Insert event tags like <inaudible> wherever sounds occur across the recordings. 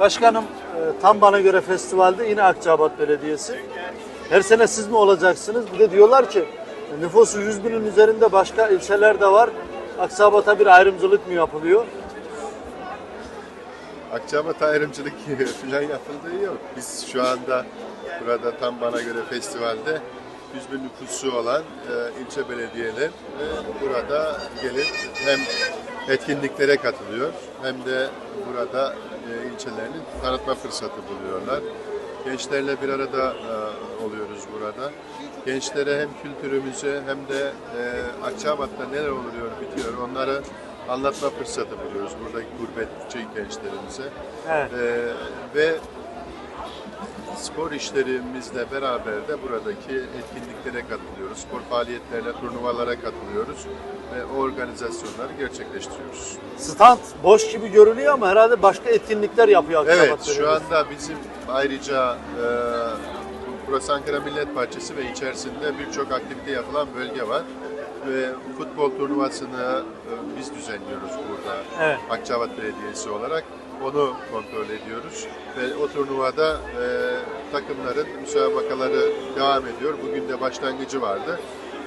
Başkanım e, tam bana göre festivalde yine Akçabat Belediyesi. Her sene siz mi olacaksınız? Bir de diyorlar ki nüfusu 100 binin üzerinde başka ilçeler de var. Akçabat'a bir ayrımcılık mı yapılıyor? Akçabat ayrımcılık <laughs> falan yapıldığı yok. Biz şu anda burada tam bana göre festivalde 100 bin nüfusu olan e, ilçe belediyeler e, burada gelip hem etkinliklere katılıyor hem de burada e, ilçelerini tanıtma fırsatı buluyorlar. Gençlerle bir arada e, oluyoruz burada. Gençlere hem kültürümüzü hem de e, Akçabat'ta neler oluyor bitiyor onları anlatma fırsatı buluyoruz buradaki gurbetçi gençlerimize. Evet. Ee, ve spor işlerimizle beraber de buradaki etkinliklere katılıyoruz. Spor faaliyetlerine, turnuvalara katılıyoruz ve o organizasyonları gerçekleştiriyoruz. Stand boş gibi görünüyor ama herhalde başka etkinlikler yapıyor Evet, şu anda bizim ayrıca e, burası Ankara Millet Bahçesi ve içerisinde birçok aktivite yapılan bölge var. Ve futbol turnuvasını e, biz düzenliyoruz burada. Evet. Akçabat Belediyesi olarak. Onu kontrol ediyoruz. Ve o turnuvada e, takımların müsabakaları devam ediyor. Bugün de başlangıcı vardı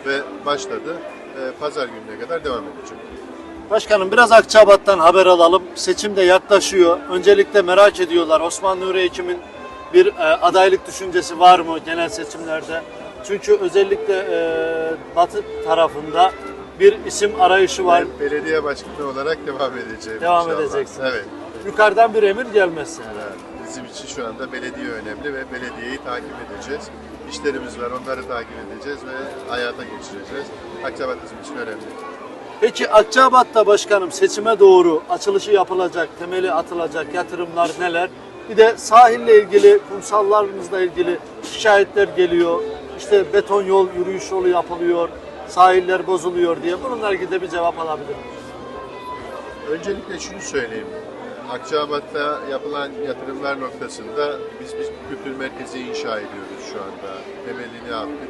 ve başladı. E, Pazar gününe kadar devam edecek. Başkanım biraz Akçabat'tan haber alalım. Seçim de yaklaşıyor. Öncelikle merak ediyorlar Osman Nuri Ekim'in bir e, adaylık düşüncesi var mı genel seçimlerde? Çünkü özellikle e, Batı tarafında bir isim arayışı var. Ben belediye başkanı olarak devam edeceğim Devam inşallah. edeceksiniz. Evet. Yukarıdan bir emir gelmesi. Evet, Bizim için şu anda belediye önemli ve belediyeyi takip edeceğiz. İşlerimiz var, onları takip edeceğiz ve hayata geçireceğiz. Akçabat bizim için önemli. Peki Akçabat'ta başkanım seçime doğru açılışı yapılacak, temeli atılacak yatırımlar neler? Bir de sahille ilgili, kumsallarımızla ilgili şikayetler geliyor. İşte beton yol, yürüyüş yolu yapılıyor, sahiller bozuluyor diye. Bununla ilgili de bir cevap alabilir miyiz? Öncelikle şunu söyleyeyim. Akçabat'ta yapılan yatırımlar noktasında biz bir kültür merkezi inşa ediyoruz şu anda. Temelini attık.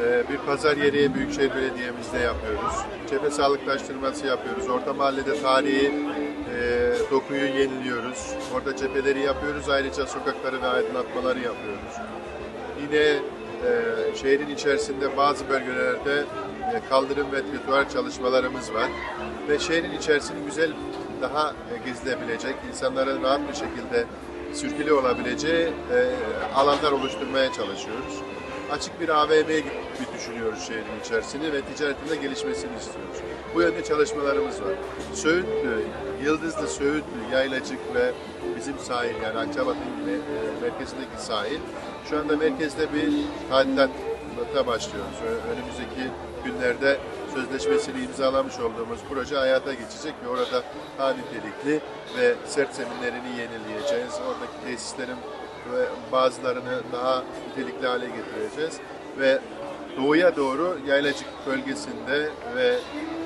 Ee, bir pazar yeri Büyükşehir Belediye'mizde yapıyoruz. Cephe sağlıklaştırması yapıyoruz. Orta mahallede tarihi e, dokuyu yeniliyoruz. Orada cepheleri yapıyoruz. Ayrıca sokakları ve aydınlatmaları yapıyoruz. Yine e, şehrin içerisinde bazı bölgelerde e, kaldırım ve trotuar çalışmalarımız var. Ve şehrin içerisini güzel, daha e, gezilebilecek, insanların rahat bir şekilde sürgülü olabileceği e, alanlar oluşturmaya çalışıyoruz. Açık bir AVM gibi düşünüyoruz şehrin içerisini ve ticaretinde gelişmesini istiyoruz. Bu yönde çalışmalarımız var. Söğütlü, Yıldızlı, Söğütlü, Yaylacık ve bizim sahil yani Akçabat'ın e, merkezindeki sahil şu anda merkezde bir tadilata başlıyoruz. Önümüzdeki günlerde sözleşmesini imzalamış olduğumuz proje hayata geçecek ve orada daha nitelikli ve sert zeminlerini yenileyeceğiz. Oradaki tesislerin ve bazılarını daha nitelikli hale getireceğiz ve doğuya doğru Yaylacık bölgesinde ve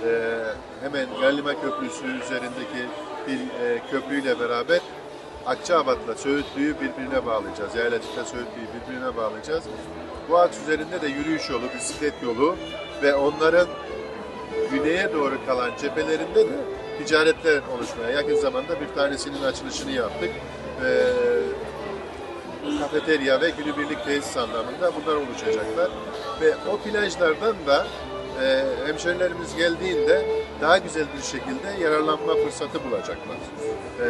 e, hemen Yerlima Köprüsü üzerindeki bir e, köprüyle beraber Akçabat'la Söğütlü'yü birbirine bağlayacağız. Yaylacık'la Söğütlü'yü birbirine bağlayacağız. Bu aks üzerinde de yürüyüş yolu, bisiklet yolu ve onların güneye doğru kalan cephelerinde de ticaretler oluşmaya yakın zamanda bir tanesinin açılışını yaptık. Ee, kafeterya ve günübirlik tesis anlamında bunlar oluşacaklar. Ve o plajlardan da e, hemşerilerimiz geldiğinde daha güzel bir şekilde yararlanma fırsatı bulacaklar. E,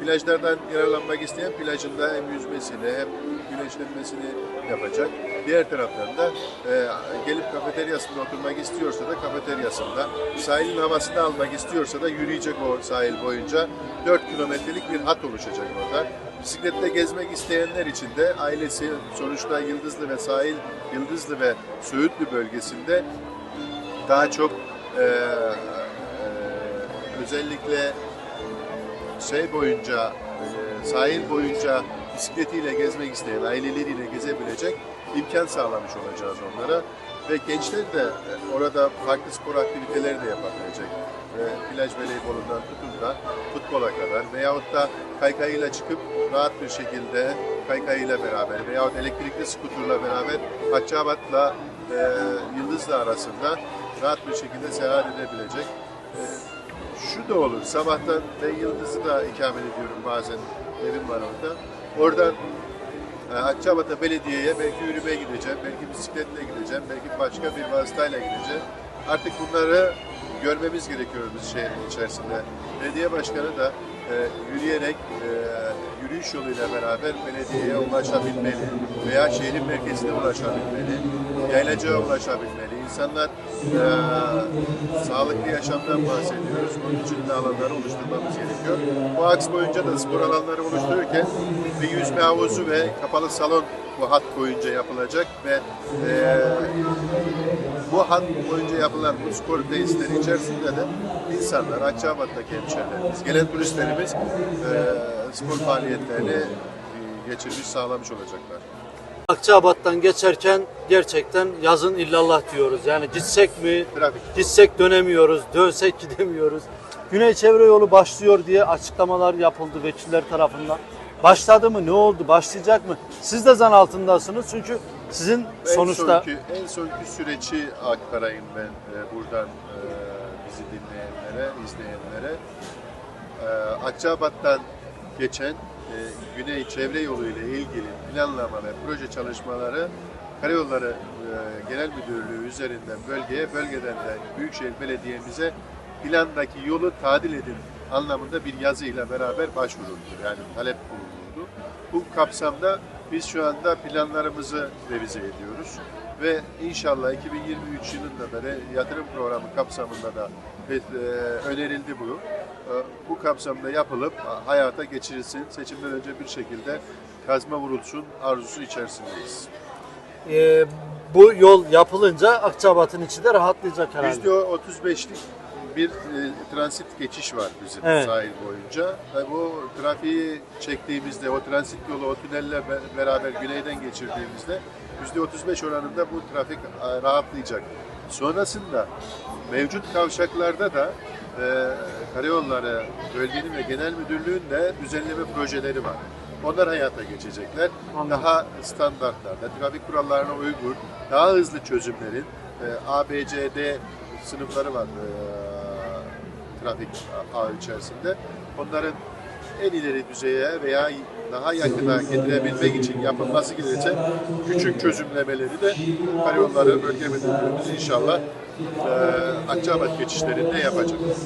plajlardan yararlanmak isteyen plajında hem yüzmesini hem güneşlenmesini yapacak. Diğer taraftan da e, gelip kafeteryasında oturmak istiyorsa da kafeteryasında, sahilin havasını almak istiyorsa da yürüyecek o sahil boyunca 4 kilometrelik bir hat oluşacak orada. Bisikletle gezmek isteyenler için de ailesi sonuçta Yıldızlı ve sahil Yıldızlı ve Söğütlü bölgesinde daha çok e, e, özellikle şey boyunca e, sahil boyunca bisikletiyle gezmek isteyen aileleriyle gezebilecek imkan sağlamış olacağız onlara ve gençler de e, orada farklı spor aktiviteleri de yapabilecek. E, plaj voleybolundan tutun da futbola kadar veyahut da kaykayıyla çıkıp rahat bir şekilde kaykayıyla beraber veyahut elektrikli skuterla beraber Akçabat'la e, Yıldızlı arasında rahat bir şekilde seyahat edebilecek. E, şu da olur, sabahtan ben Yıldız'ı da ikamet ediyorum bazen evim var orada. Oradan e, Akçabat'a belediyeye belki yürümeye gideceğim, belki bisikletle gideceğim, belki başka bir vasıtayla gideceğim. Artık bunları görmemiz gerekiyor biz şehrin içerisinde. Belediye başkanı da yürüyerek, e, yürüyüş yoluyla beraber belediyeye ulaşabilmeli veya şehrin merkezine ulaşabilmeli, yaylacaya ulaşabilmeli. İnsanlar e, sağlıklı yaşamdan bahsediyoruz. Bunun için de alanları oluşturmamız gerekiyor. Bu aks boyunca da spor alanları oluştururken bir yüzme havuzu ve kapalı salon bu hat boyunca yapılacak ve e, bu hat boyunca yapılan bu spor tesisleri içerisinde de insanlar, Akçabat'taki hemşehrilerimiz, gelen turistlerimiz e, spor faaliyetlerini geçirmiş, sağlamış olacaklar. Akçabat'tan geçerken gerçekten yazın illallah diyoruz. Yani gitsek mi, Trafik. gitsek dönemiyoruz, dönsek gidemiyoruz. Güney Çevre Yolu başlıyor diye açıklamalar yapıldı vekiller tarafından. Başladı mı? Ne oldu? Başlayacak mı? Siz de zan altındasınız çünkü sizin sonuçta En sonki, en sonki süreci aktarayım ben e, buradan e, bizi dinleyenlere, izleyenlere. E, Akçabat'tan geçen e, Güney Çevre Yolu ile ilgili planlama ve proje çalışmaları Karayolları e, Genel Müdürlüğü üzerinden bölgeye, bölgeden de Büyükşehir Belediye'mize plandaki yolu tadil edin anlamında bir yazıyla beraber başvuruldu. Yani talep bulundu. Bu kapsamda biz şu anda planlarımızı revize ediyoruz ve inşallah 2023 yılında da yatırım programı kapsamında da e, önerildi bu. E, Bu kapsamda yapılıp hayata geçirilsin, seçimden önce bir şekilde kazma vurulsun arzusu içerisindeyiz. e, bu yol yapılınca Akçabat'ın içi de rahatlayacak herhalde. %35'lik bir e, transit geçiş var bizim Evet. sahil boyunca. Ve bu trafiği çektiğimizde, o transit yolu, o tünelle be- beraber güneyden geçirdiğimizde %35 oranında bu trafik e, rahatlayacak. Sonrasında mevcut kavşaklarda da e, karayolları bölgenin ve genel müdürlüğün de düzenleme projeleri var. Onlar hayata geçecekler. Anladım. Daha standartlarda, trafik kurallarına uygun, daha hızlı çözümlerin e, A, B, C, D sınıfları var e, trafik ağı içerisinde. Onların en ileri düzeye veya daha yakına getirebilmek için yapılması gereken küçük çözümlemeleri de karayolları bölge müdürlüğümüz inşallah e, Akçabat geçişlerinde yapacak.